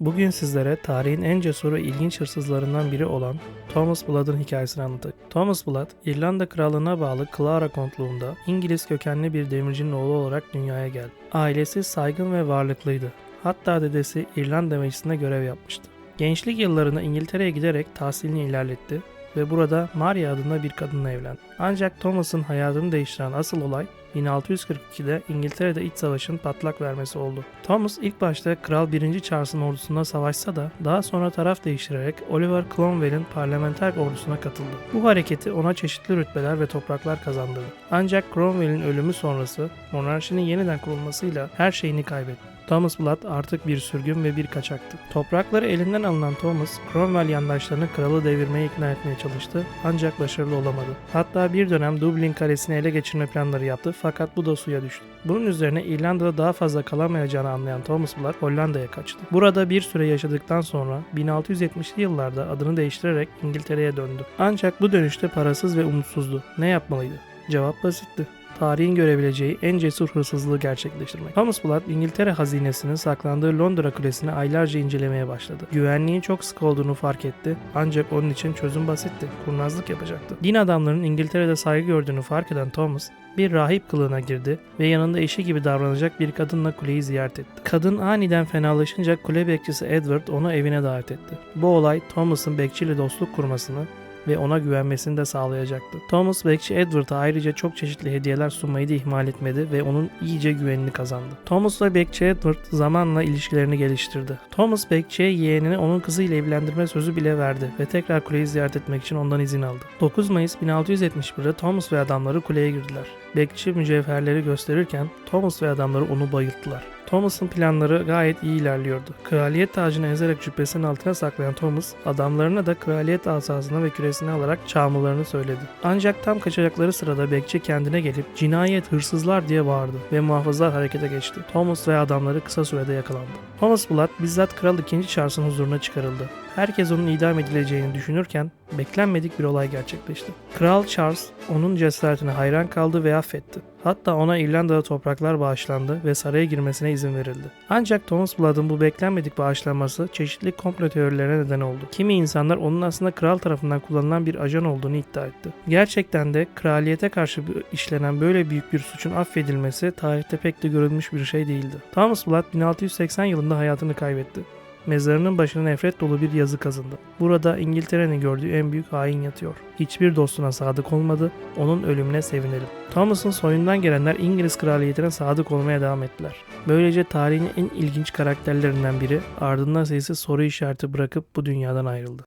Bugün sizlere tarihin en cesur ve ilginç hırsızlarından biri olan Thomas Blood'ın hikayesini anlattık. Thomas Blood, İrlanda Krallığına bağlı Clara Kontluğu'nda İngiliz kökenli bir demircinin oğlu olarak dünyaya geldi. Ailesi saygın ve varlıklıydı. Hatta dedesi İrlanda Meclisi'nde görev yapmıştı. Gençlik yıllarında İngiltere'ye giderek tahsilini ilerletti ve burada Maria adında bir kadınla evlendi. Ancak Thomas'ın hayatını değiştiren asıl olay 1642'de İngiltere'de iç savaşın patlak vermesi oldu. Thomas ilk başta Kral 1. Charles'ın ordusunda savaşsa da daha sonra taraf değiştirerek Oliver Cromwell'in parlamenter ordusuna katıldı. Bu hareketi ona çeşitli rütbeler ve topraklar kazandırdı. Ancak Cromwell'in ölümü sonrası monarşinin yeniden kurulmasıyla her şeyini kaybetti. Thomas Blood artık bir sürgün ve bir kaçaktı. Toprakları elinden alınan Thomas, Cromwell yandaşlarını kralı devirmeye ikna etmeye çalıştı ancak başarılı olamadı. Hatta bir dönem Dublin kalesini ele geçirme planları yaptı fakat bu da suya düştü. Bunun üzerine İrlanda'da daha fazla kalamayacağını anlayan Thomas Blood Hollanda'ya kaçtı. Burada bir süre yaşadıktan sonra 1670'li yıllarda adını değiştirerek İngiltere'ye döndü. Ancak bu dönüşte parasız ve umutsuzdu. Ne yapmalıydı? Cevap basitti tarihin görebileceği en cesur hırsızlığı gerçekleştirmek. Thomas İngiltere hazinesinin saklandığı Londra Kulesi'ni aylarca incelemeye başladı. Güvenliğin çok sık olduğunu fark etti ancak onun için çözüm basitti. Kurnazlık yapacaktı. Din adamlarının İngiltere'de saygı gördüğünü fark eden Thomas, bir rahip kılığına girdi ve yanında eşi gibi davranacak bir kadınla kuleyi ziyaret etti. Kadın aniden fenalaşınca kule bekçisi Edward onu evine davet etti. Bu olay Thomas'ın bekçiyle dostluk kurmasını ve ona güvenmesini de sağlayacaktı. Thomas bekçi Edward'a ayrıca çok çeşitli hediyeler sunmayı da ihmal etmedi ve onun iyice güvenini kazandı. Thomas ve bekçi Edward zamanla ilişkilerini geliştirdi. Thomas bekçiye yeğenini onun kızıyla evlendirme sözü bile verdi ve tekrar kuleyi ziyaret etmek için ondan izin aldı. 9 Mayıs 1671'de Thomas ve adamları kuleye girdiler. Bekçi mücevherleri gösterirken Thomas ve adamları onu bayılttılar. Thomas'ın planları gayet iyi ilerliyordu. Kraliyet tacını ezerek cübbesinin altına saklayan Thomas, adamlarına da kraliyet asasını ve küresini alarak çağırmalarını söyledi. Ancak tam kaçacakları sırada bekçi kendine gelip cinayet hırsızlar diye bağırdı ve muhafızlar harekete geçti. Thomas ve adamları kısa sürede yakalandı. Thomas Blood bizzat Kral 2. Charles'ın huzuruna çıkarıldı. Herkes onun idam edileceğini düşünürken beklenmedik bir olay gerçekleşti. Kral Charles onun cesaretine hayran kaldı ve affetti. Hatta ona İrlanda'da topraklar bağışlandı ve saraya girmesine izin verildi. Ancak Thomas Blood'ın bu beklenmedik bağışlanması çeşitli komplo teorilerine neden oldu. Kimi insanlar onun aslında kral tarafından kullanılan bir ajan olduğunu iddia etti. Gerçekten de kraliyete karşı işlenen böyle büyük bir suçun affedilmesi tarihte pek de görülmüş bir şey değildi. Thomas Blood 1680 yılında hayatını kaybetti mezarının başına nefret dolu bir yazı kazındı. Burada İngiltere'nin gördüğü en büyük hain yatıyor. Hiçbir dostuna sadık olmadı, onun ölümüne sevinelim. Thomas'ın soyundan gelenler İngiliz kraliyetine sadık olmaya devam ettiler. Böylece tarihin en ilginç karakterlerinden biri ardından sayısı soru işareti bırakıp bu dünyadan ayrıldı.